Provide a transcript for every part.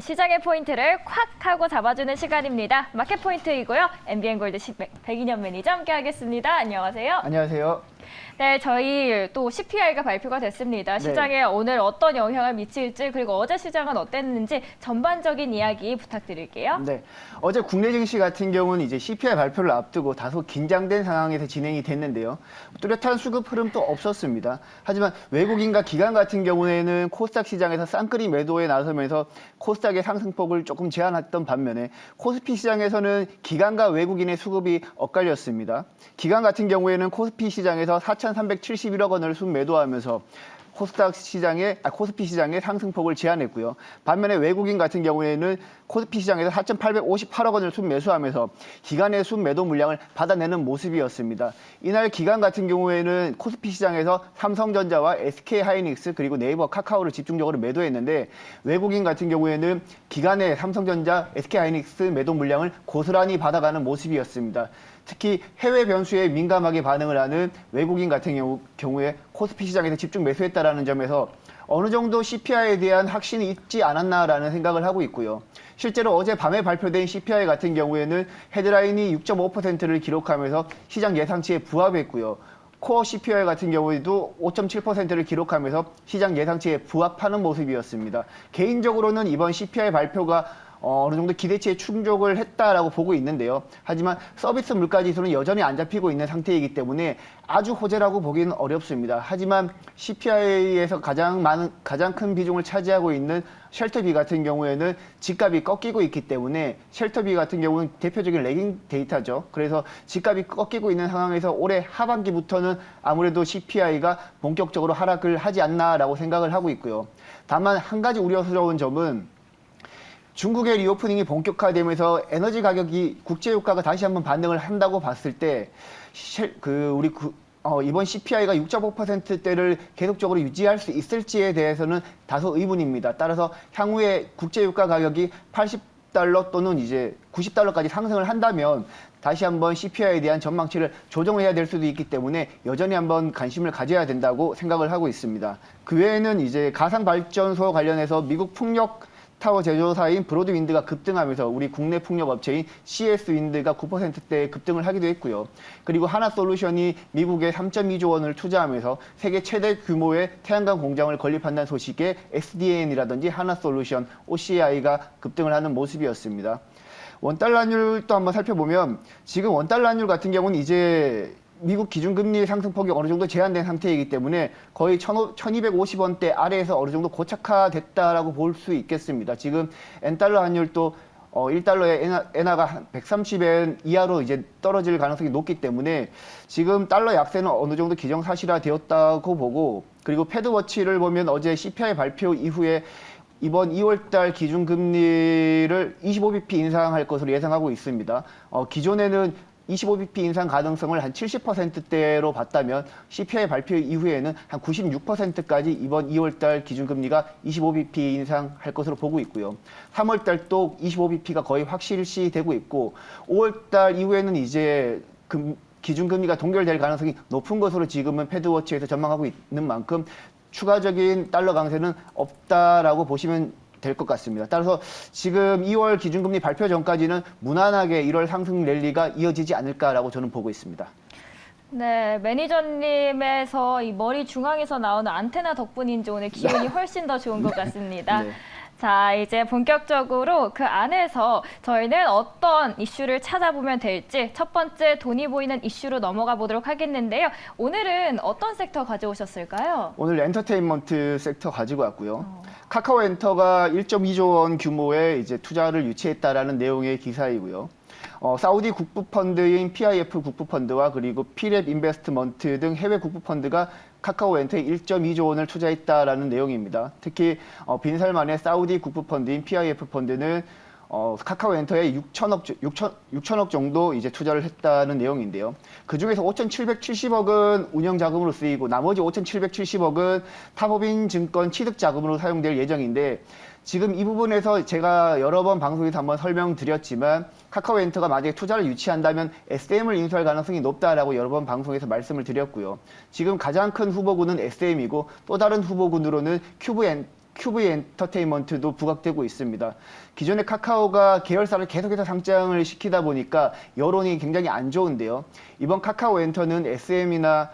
시장의 포인트를 콱 하고 잡아주는 시간입니다. 마켓 포인트이고요. MBN 골드 102년 매니저 함께하겠습니다. 안녕하세요. 안녕하세요. 네, 저희 또 CPI가 발표가 됐습니다. 시장에 오늘 어떤 영향을 미칠지 그리고 어제 시장은 어땠는지 전반적인 이야기 부탁드릴게요. 네. 어제 국내 증시 같은 경우는 이제 CPI 발표를 앞두고 다소 긴장된 상황에서 진행이 됐는데요. 뚜렷한 수급 흐름도 없었습니다. 하지만 외국인과 기관 같은 경우에는 코스닥 시장에서 쌍끌이 매도에 나서면서 코스닥의 상승폭을 조금 제한했던 반면에 코스피 시장에서는 기관과 외국인의 수급이 엇갈렸습니다. 기관 같은 경우에는 코스피 시장에서 4,371억 원을 순매도하면서 코스닥 시장의 아, 코스피 시장의 상승폭을 제한했고요. 반면에 외국인 같은 경우에는 코스피 시장에서 4,858억 원을 순매수하면서 기간의 순매도 물량을 받아내는 모습이었습니다. 이날 기간 같은 경우에는 코스피 시장에서 삼성전자와 SK 하이닉스 그리고 네이버 카카오를 집중적으로 매도했는데 외국인 같은 경우에는 기간의 삼성전자, SK 하이닉스 매도 물량을 고스란히 받아가는 모습이었습니다. 특히 해외 변수에 민감하게 반응을 하는 외국인 같은 경우, 경우에 코스피 시장에서 집중 매수했다라는 점에서 어느 정도 CPI에 대한 확신이 있지 않았나라는 생각을 하고 있고요. 실제로 어제 밤에 발표된 CPI 같은 경우에는 헤드라인이 6.5%를 기록하면서 시장 예상치에 부합했고요. 코어 CPI 같은 경우에도 5.7%를 기록하면서 시장 예상치에 부합하는 모습이었습니다. 개인적으로는 이번 CPI 발표가 어, 어느 정도 기대치에 충족을 했다라고 보고 있는데요. 하지만 서비스 물가 지수는 여전히 안 잡히고 있는 상태이기 때문에 아주 호재라고 보기는 어렵습니다. 하지만 CPI에서 가장 많은 가장 큰 비중을 차지하고 있는 쉘터비 같은 경우에는 집값이 꺾이고 있기 때문에 쉘터비 같은 경우는 대표적인 레깅 데이터죠. 그래서 집값이 꺾이고 있는 상황에서 올해 하반기부터는 아무래도 CPI가 본격적으로 하락을 하지 않나라고 생각을 하고 있고요. 다만 한 가지 우려스러운 점은 중국의 리오프닝이 본격화되면서 에너지 가격이 국제 유가가 다시 한번 반등을 한다고 봤을 때 그 우리 그 어, 이번 CPI가 6.5%대를 계속적으로 유지할 수 있을지에 대해서는 다소 의문입니다. 따라서 향후에 국제 유가 가격이 80달러 또는 이제 90달러까지 상승을 한다면 다시 한번 CPI에 대한 전망치를 조정해야 될 수도 있기 때문에 여전히 한번 관심을 가져야 된다고 생각을 하고 있습니다. 그 외에는 이제 가상 발전소 관련해서 미국 풍력 타워 제조사인 브로드윈드가 급등하면서 우리 국내 풍력 업체인 CS윈드가 9%대 급등을 하기도 했고요. 그리고 하나솔루션이 미국에 3.2조 원을 투자하면서 세계 최대 규모의 태양광 공장을 건립한다는 소식에 SDN이라든지 하나솔루션, OCI가 급등을 하는 모습이었습니다. 원달러율도 한번 살펴보면 지금 원달러율 같은 경우는 이제 미국 기준금리 상승폭이 어느 정도 제한된 상태이기 때문에 거의 1250원대 아래에서 어느 정도 고착화됐다라고 볼 수 있겠습니다. 지금 엔달러 환율도 어, 1달러에 엔화, 엔화가 한 130엔 이하로 이제 떨어질 가능성이 높기 때문에 지금 달러 약세는 어느 정도 기정사실화 되었다고 보고 그리고 패드워치를 보면 어제 CPI 발표 이후에 이번 2월달 기준금리를 25bp 인상할 것으로 예상하고 있습니다. 어, 기존에는 25bp 인상 가능성을 한 70%대로 봤다면 CPI 발표 이후에는 한 96%까지 이번 2월달 기준금리가 25bp 인상할 것으로 보고 있고요. 3월달 또 25bp가 거의 확실시되고 있고 5월달 이후에는 이제 금, 기준금리가 동결될 가능성이 높은 것으로 지금은 패드워치에서 전망하고 있는 만큼 추가적인 달러 강세는 없다라고 보시면 될 것 같습니다. 따라서 지금 2월 기준금리 발표 전까지는 무난하게 1월 상승 랠리가 이어지지 않을까라고 저는 보고 있습니다. 네, 매니저님에서 이 머리 중앙에서 나오는 안테나 덕분인지 오늘 기운이 훨씬 더 좋은 것 같습니다. 네. 자, 이제 본격적으로 그 안에서 저희는 어떤 이슈를 찾아보면 될지 첫 번째 돈이 보이는 이슈로 넘어가 보도록 하겠는데요. 오늘은 어떤 섹터 가져오셨을까요? 오늘 엔터테인먼트 섹터 가지고 왔고요. 카카오 엔터가 1.2조 원 규모의 이제 투자를 유치했다라는 내용의 기사이고요. 어, 사우디 국부 펀드인 PIF 국부 펀드와 그리고 피랩 인베스트먼트 등 해외 국부 펀드가 카카오 엔터에 1.2조 원을 투자했다라는 내용입니다. 특히 어, 빈살만의 사우디 국부 펀드인 PIF 펀드는 어, 카카오 엔터에 6천억, 6천, 6천억 정도 이제 투자를 했다는 내용인데요. 그 중에서 5,770억은 운영 자금으로 쓰이고 나머지 5,770억은 타법인 증권 취득 자금으로 사용될 예정인데 지금 이 부분에서 제가 여러 번 방송에서 한번 설명드렸지만 카카오 엔터가 만약에 투자를 유치한다면 SM을 인수할 가능성이 높다라고 여러 번 방송에서 말씀을 드렸고요. 지금 가장 큰 후보군은 SM이고 또 다른 후보군으로는 큐브 엔 큐브 엔터테인먼트도 부각되고 있습니다. 기존의 카카오가 계열사를 계속해서 상장을 시키다 보니까 여론이 굉장히 안 좋은데요. 이번 카카오 엔터는 SM이나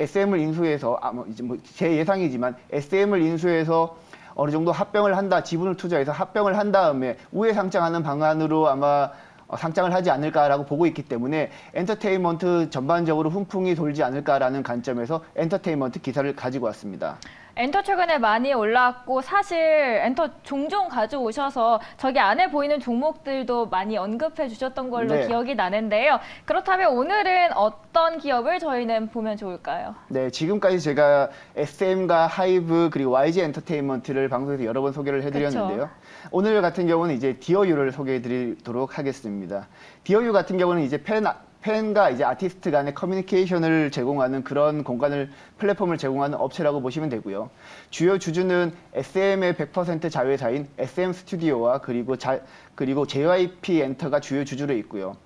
SM을 인수해서 아, 뭐 이제 뭐 제 예상이지만 SM을 인수해서 어느 정도 합병을 한다, 지분을 투자해서 합병을 한 다음에 우회 상장하는 방안으로 아마 어, 상장을 하지 않을까라고 보고 있기 때문에 엔터테인먼트 전반적으로 훈풍이 돌지 않을까라는 관점에서 엔터테인먼트 기사를 가지고 왔습니다. 엔터 최근에 많이 올라왔고 사실 엔터 종종 가져오셔서 저기 안에 보이는 종목들도 많이 언급해 주셨던 걸로 네. 기억이 나는데요. 그렇다면 오늘은 어떤 기업을 저희는 보면 좋을까요? 네, 지금까지 제가 SM과 하이브 그리고 YG 엔터테인먼트를 방송에서 여러 번 소개를 해드렸는데요. 오늘 같은 경우는 이제 디어유를 소개해드리도록 하겠습니다. 디어유 같은 경우는 이제 팬 팬과 이제 아티스트 간의 커뮤니케이션을 제공하는 그런 공간을 플랫폼을 제공하는 업체라고 보시면 되고요. 주요 주주는 SM의 100% 자회사인 SM 스튜디오와 그리고 자, 그리고 JYP 엔터가 주요 주주로 있고요.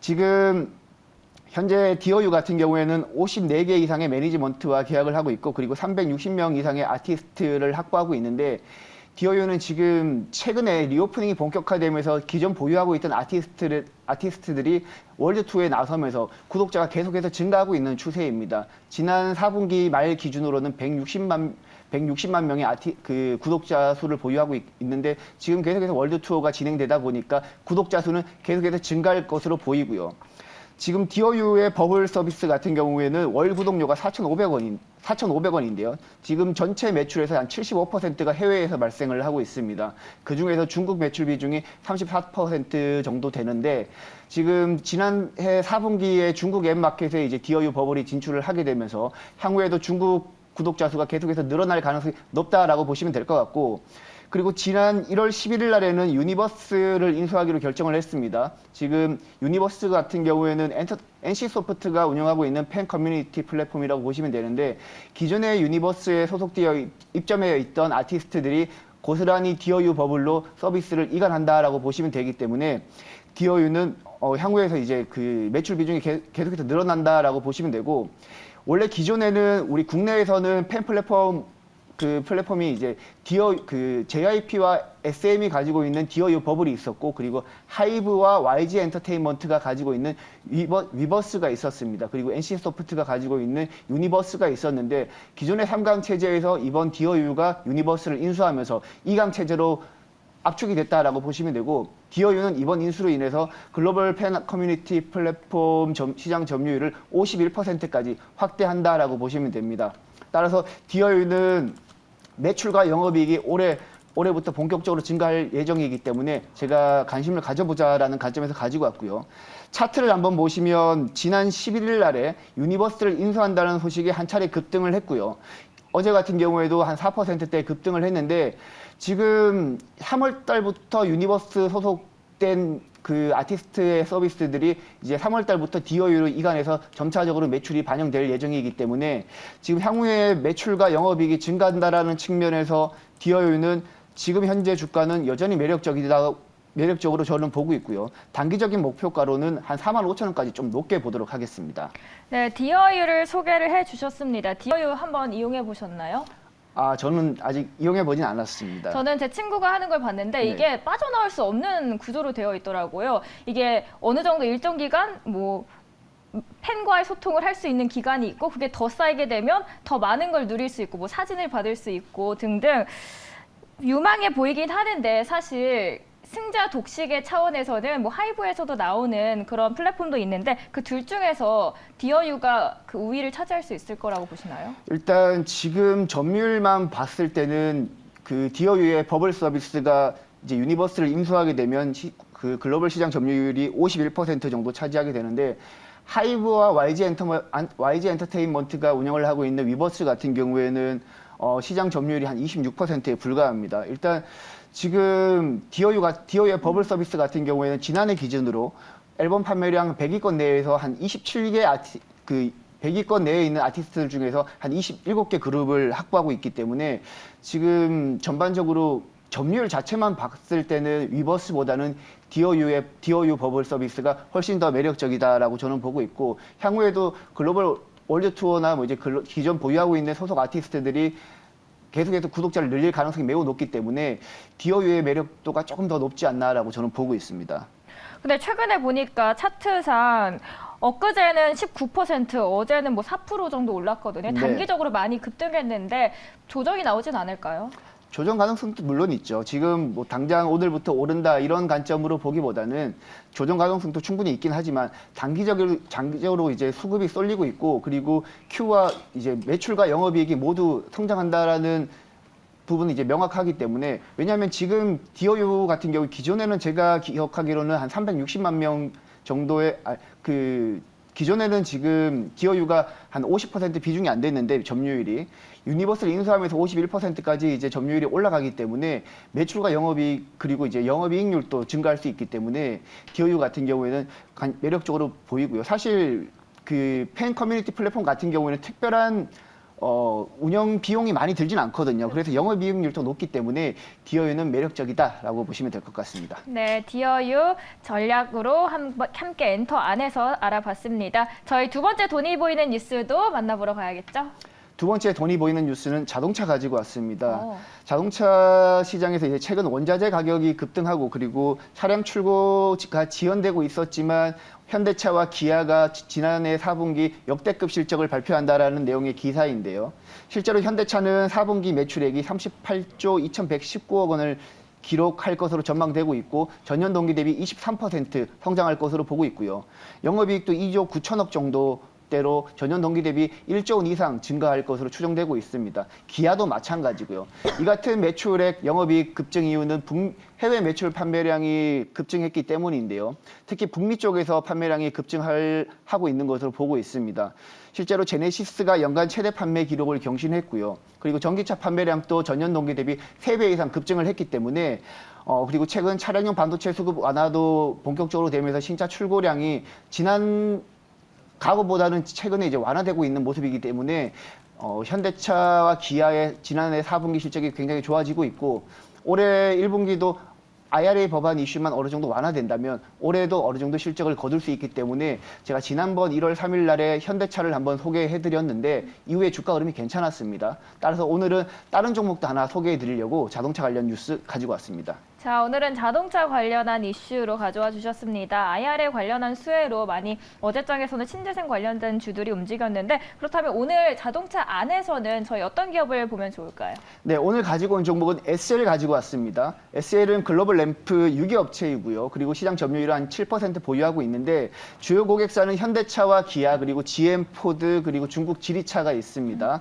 지금 현재 디어유 같은 경우에는 54개 이상의 매니지먼트와 계약을 하고 있고 그리고 360명 이상의 아티스트를 확보하고 있는데 디어유는 지금 최근에 리오프닝이 본격화되면서 기존 보유하고 있던 아티스트를, 아티스트들이 월드 투어에 나서면서 구독자가 계속해서 증가하고 있는 추세입니다. 지난 4분기 말 기준으로는 160만 160만 명의 아티 그 구독자 수를 보유하고 있, 있는데 지금 계속해서 월드 투어가 진행되다 보니까 구독자 수는 계속해서 증가할 것으로 보이고요. 지금 디어유의 버블 서비스 같은 경우에는 월 구독료가 4,500원인 4,500원인데요. 지금 전체 매출에서 한 75%가 해외에서 발생을 하고 있습니다. 그 중에서 중국 매출 비중이 34% 정도 되는데 지금 지난해 4분기에 중국 앱 마켓에 이제 디어유 버블이 진출을 하게 되면서 향후에도 중국 구독자 수가 계속해서 늘어날 가능성이 높다라고 보시면 될 것 같고 그리고 지난 1월 11일 날에는 유니버스를 인수하기로 결정을 했습니다. 지금 유니버스 같은 경우에는 엔터, NC소프트가 운영하고 있는 팬 커뮤니티 플랫폼이라고 보시면 되는데 기존의 유니버스에 소속되어 있- 입점해 있던 아티스트들이 고스란히 디어유 버블로 서비스를 이관한다라고 보시면 되기 때문에 디어유는 어, 향후에서 이제 그 매출 비중이 계- 계속해서 늘어난다라고 보시면 되고 원래 기존에는 우리 국내에서는 팬 플랫폼 그 플랫폼이 이제 디어 그 JYP와 SM이 가지고 있는 디어 유 버블이 있었고 그리고 하이브와 YG 엔터테인먼트가 가지고 있는 위버, 위버스가 있었습니다. 그리고 NC 소프트가 가지고 있는 유니버스가 있었는데 기존의 3강 체제에서 이번 디어 유가 유니버스를 인수하면서 2강 체제로 압축이 됐다라고 보시면 되고 디어유는 이번 인수로 인해서 글로벌 팬 커뮤니티 플랫폼 점- 시장 점유율을 51%까지 확대한다라고 보시면 됩니다. 따라서 디어유는 매출과 영업이익이 올해 올해부터 본격적으로 증가할 예정이기 때문에 제가 관심을 가져보자라는 관점에서 가지고 왔고요. 차트를 한번 보시면 지난 11일 날에 유니버스를 인수한다는 소식이 한 차례 급등을 했고요. 어제 같은 경우에도 한 4%대 급등을 했는데 지금 3월 달부터 유니버스 소속된 그 아티스트의 서비스들이 이제 3월 달부터 디어유로 이관해서 점차적으로 매출이 반영될 예정이기 때문에 지금 향후에 매출과 영업이익이 증가한다라는 측면에서 디어유는 지금 현재 주가는 여전히 매력적이다 매력적으로 저는 보고 있고요. 단기적인 목표가로는 한 4만 5천 원까지 좀 높게 보도록 하겠습니다. 네, 디어유를 소개를 해 주셨습니다. 디어유 한번 이용해 보셨나요? 아, 저는 아직 이용해 보진 않았습니다. 저는 제 친구가 하는 걸 봤는데 네. 이게 빠져나올 수 없는 구조로 되어 있더라고요. 이게 어느 정도 일정 기간 뭐 팬과의 소통을 할 수 있는 기간이 있고 그게 더 쌓이게 되면 더 많은 걸 누릴 수 있고 뭐 사진을 받을 수 있고 등등 유망해 보이긴 하는데 사실 승자 독식의 차원에서는 뭐 하이브에서도 나오는 그런 플랫폼도 있는데 그 둘 중에서 디어유가 그 우위를 차지할 수 있을 거라고 보시나요? 일단 지금 점유율만 봤을 때는 그 디어유의 버블 서비스가 이제 유니버스를 인수하게 되면 시- 그 글로벌 시장 점유율이 51% 정도 차지하게 되는데 하이브와 YG 엔터 YG 엔터테인먼트가 운영을 하고 있는 위버스 같은 경우에는 어, 시장 점유율이 한 26%에 불과합니다. 일단 지금 디어유가 디어유의 버블 서비스 같은 경우에는 지난해 기준으로 앨범 판매량 100위권 내에서 한 27개 아티 그 100위권 내에 있는 아티스트들 중에서 한 27개 그룹을 확보하고 있기 때문에 지금 전반적으로 점유율 자체만 봤을 때는 위버스보다는 디어유의 디어유 버블 서비스가 훨씬 더 매력적이다라고 저는 보고 있고 향후에도 글로벌 월드 투어나 뭐 이제 글로- 기존 보유하고 있는 소속 아티스트들이 계속해서 구독자를 늘릴 가능성이 매우 높기 때문에 디어유의 매력도가 조금 더 높지 않나라고 저는 보고 있습니다. 근데 최근에 보니까 차트상 엊그제는 19%, 어제는 뭐 4% 정도 올랐거든요. 네. 단기적으로 많이 급등했는데 조정이 나오진 않을까요? 조정 가능성도 물론 있죠. 지금 뭐 당장 오늘부터 오른다 이런 관점으로 보기보다는 조정 가능성도 충분히 있긴 하지만 단기적으로 장기적으로 이제 수급이 쏠리고 있고 그리고 Q와 이제 매출과 영업이익이 모두 성장한다라는 부분이 이제 명확하기 때문에 왜냐하면 지금 디어유 같은 경우 기존에는 제가 기억하기로는 한 360만 명 정도의 아, 그 기존에는 지금 디어유가 한 50% 비중이 안 됐는데 점유율이 유니버스를 인수하면서 51%까지 이제 점유율이 올라가기 때문에 매출과 영업이익 그리고 이제 영업이익률도 증가할 수 있기 때문에 디어유 같은 경우에는 간- 매력적으로 보이고요. 사실 그 팬 커뮤니티 플랫폼 같은 경우에는 특별한 어, 운영 비용이 많이 들진 않거든요. 그래서 영업 이익률도 높기 때문에 디어유는 매력적이다라고 보시면 될 것 같습니다. 네, 디어유 전략으로 한- 함께 엔터 안에서 알아봤습니다. 저희 두 번째 돈이 보이는 뉴스도 만나보러 가야겠죠? 두 번째 돈이 보이는 뉴스는 자동차 가지고 왔습니다. 어. 자동차 시장에서 이제 최근 원자재 가격이 급등하고 그리고 차량 출고가 지연되고 있었지만 현대차와 기아가 지- 지난해 4분기 역대급 실적을 발표한다라는 내용의 기사인데요. 실제로 현대차는 4분기 매출액이 38조 2,119억 원을 기록할 것으로 전망되고 있고 전년 동기 대비 23% 성장할 것으로 보고 있고요. 영업이익도 2조 9천억 정도 대로 전년 동기 대비 1조 원 이상 증가할 것으로 추정되고 있습니다. 기아도 마찬가지고요. 이 같은 매출액 영업이익 급증 이유는 북- 해외 매출 판매량이 급증했기 때문인데요. 특히 북미 쪽에서 판매량이 급증할 하고 있는 것으로 보고 있습니다. 실제로 제네시스가 연간 최대 판매 기록을 경신했고요. 그리고 전기차 판매량도 전년 동기 대비 3배 이상 급증을 했기 때문에 어, 그리고 최근 차량용 반도체 수급 완화도 본격적으로 되면서 신차 출고량이 지난 과거보다는 최근에 이제 완화되고 있는 모습이기 때문에 어, 현대차와 기아의 지난해 4분기 실적이 굉장히 좋아지고 있고 올해 1분기도 IRA 법안 이슈만 어느 정도 완화된다면 올해도 어느 정도 실적을 거둘 수 있기 때문에 제가 지난번 1월 3일 날에 현대차를 한번 소개해 드렸는데 이후에 주가 흐름이 괜찮았습니다. 따라서 오늘은 다른 종목도 하나 소개해 드리려고 자동차 관련 뉴스 가지고 왔습니다. 자, 오늘은 자동차 관련한 이슈로 가져와 주셨습니다. IR에 관련한 수혜로 많이 어제장에서는 신재생 관련된 주들이 움직였는데 그렇다면 오늘 자동차 안에서는 저희 어떤 기업을 보면 좋을까요? 네, 오늘 가지고 온 종목은 SL 가지고 왔습니다. SL은 글로벌 램프 유기 업체이고요. 그리고 시장 점유율을 한7% 보유하고 있는데 주요 고객사는 현대차와 기아 그리고 GM 포드 그리고 중국 지리차가 있습니다.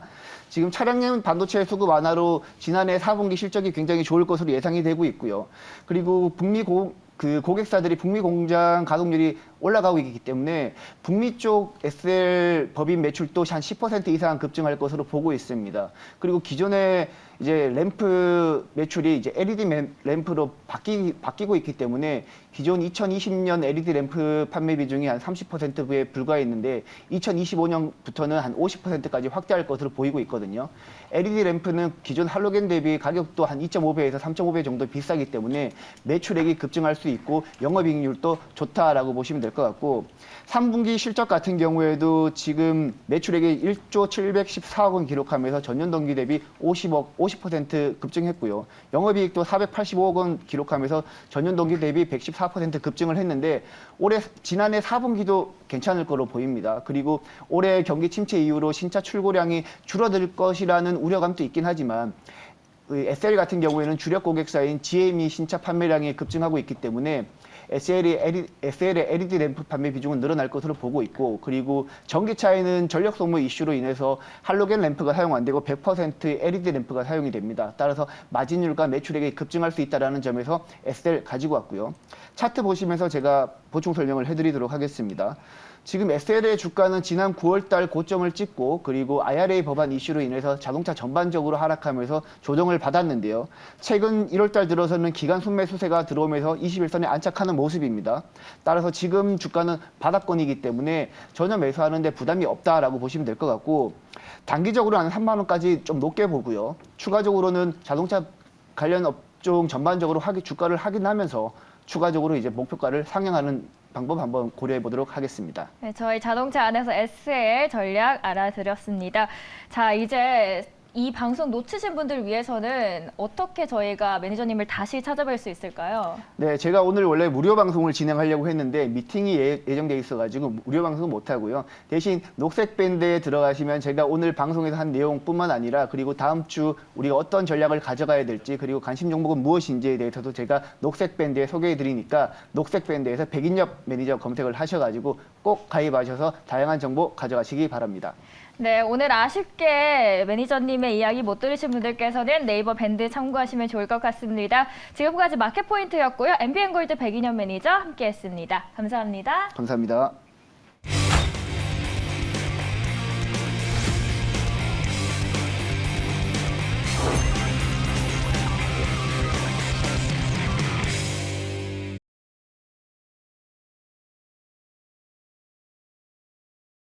지금 차량용 반도체 수급 완화로 지난해 4분기 실적이 굉장히 좋을 것으로 예상이 되고 있고요. 그리고 북미 고, 그 고객사들이 북미 공장 가동률이 올라가고 있기 때문에 북미 쪽 SL 법인 매출도 한 10% 이상 급증할 것으로 보고 있습니다. 그리고 기존에 이제 램프 매출이 이제 LED 매- 램프로 바뀌, 바뀌고 있기 때문에 기존 2020년 LED 램프 판매 비중이 한 30%에 불과했는데 2025년부터는 한 50%까지 확대할 것으로 보이고 있거든요. LED 램프는 기존 할로겐 대비 가격도 한 2.5배에서 3.5배 정도 비싸기 때문에 매출액이 급증할 수 있고 영업이익률도 좋다라고 보시면 될 것 같고 3분기 실적 같은 경우에도 지금 매출액이 1조 714억 원 기록하면서 전년 동기 대비 50억 50% 급증했고요. 영업이익도 485억 원 기록하면서 전년 동기 대비 114% 급증을 했는데 올해 지난해 4분기도 괜찮을 거로 보입니다. 그리고 올해 경기 침체 이후로 신차 출고량이 줄어들 것이라는 우려감도 있긴 하지만 그 SL 같은 경우에는 주력 고객사인 GM이 신차 판매량이 급증하고 있기 때문에 SL의 LED, SL의 LED 램프 판매 비중은 늘어날 것으로 보고 있고 그리고 전기차에는 전력 소모 이슈로 인해서 할로겐 램프가 사용 안 되고 100% LED 램프가 사용이 됩니다. 따라서 마진율과 매출액이 급증할 수 있다는 점에서 SL 가지고 왔고요. 차트 보시면서 제가 보충 설명을 해드리도록 하겠습니다. 지금 SL의 주가는 지난 9월달 고점을 찍고 그리고 IRA 법안 이슈로 인해서 자동차 전반적으로 하락하면서 조정을 받았는데요. 최근 1월달 들어서는 기간 순매 수세가 들어오면서 21선에 안착하는 모습입니다. 따라서 지금 주가는 바닥권이기 때문에 전혀 매수하는데 부담이 없다라고 보시면 될 것 같고 단기적으로 한 3만 원까지 좀 높게 보고요. 추가적으로는 자동차 관련 업종 전반적으로 하기, 주가를 확인하면서 추가적으로 이제 목표가를 상향하는 방법 한번 고려해 보도록 하겠습니다. 네, 저희 자동차 안에서 SL 전략 알아드렸습니다. 자, 이제 이 방송 놓치신 분들 위해서는 어떻게 저희가 매니저님을 다시 찾아뵐 수 있을까요? 네, 제가 오늘 원래 무료 방송을 진행하려고 했는데 미팅이 예, 예정돼 있어가지고 무료 방송 못 하고요. 대신 녹색 밴드에 들어가시면 제가 오늘 방송에서 한 내용뿐만 아니라 그리고 다음 주 우리가 어떤 전략을 가져가야 될지 그리고 관심 종목은 무엇인지에 대해서도 제가 녹색 밴드에 소개해 드리니까 녹색 밴드에서 백인엽 매니저 검색을 하셔가지고 꼭 가입하셔서 다양한 정보 가져가시기 바랍니다. 네, 오늘 아쉽게 매니저님의 이야기 못 들으신 분들께서는 네이버 밴드 참고하시면 좋을 것 같습니다. 지금까지 마켓포인트였고요. MBN 골드 백인현 매니저 함께했습니다. 감사합니다. 감사합니다.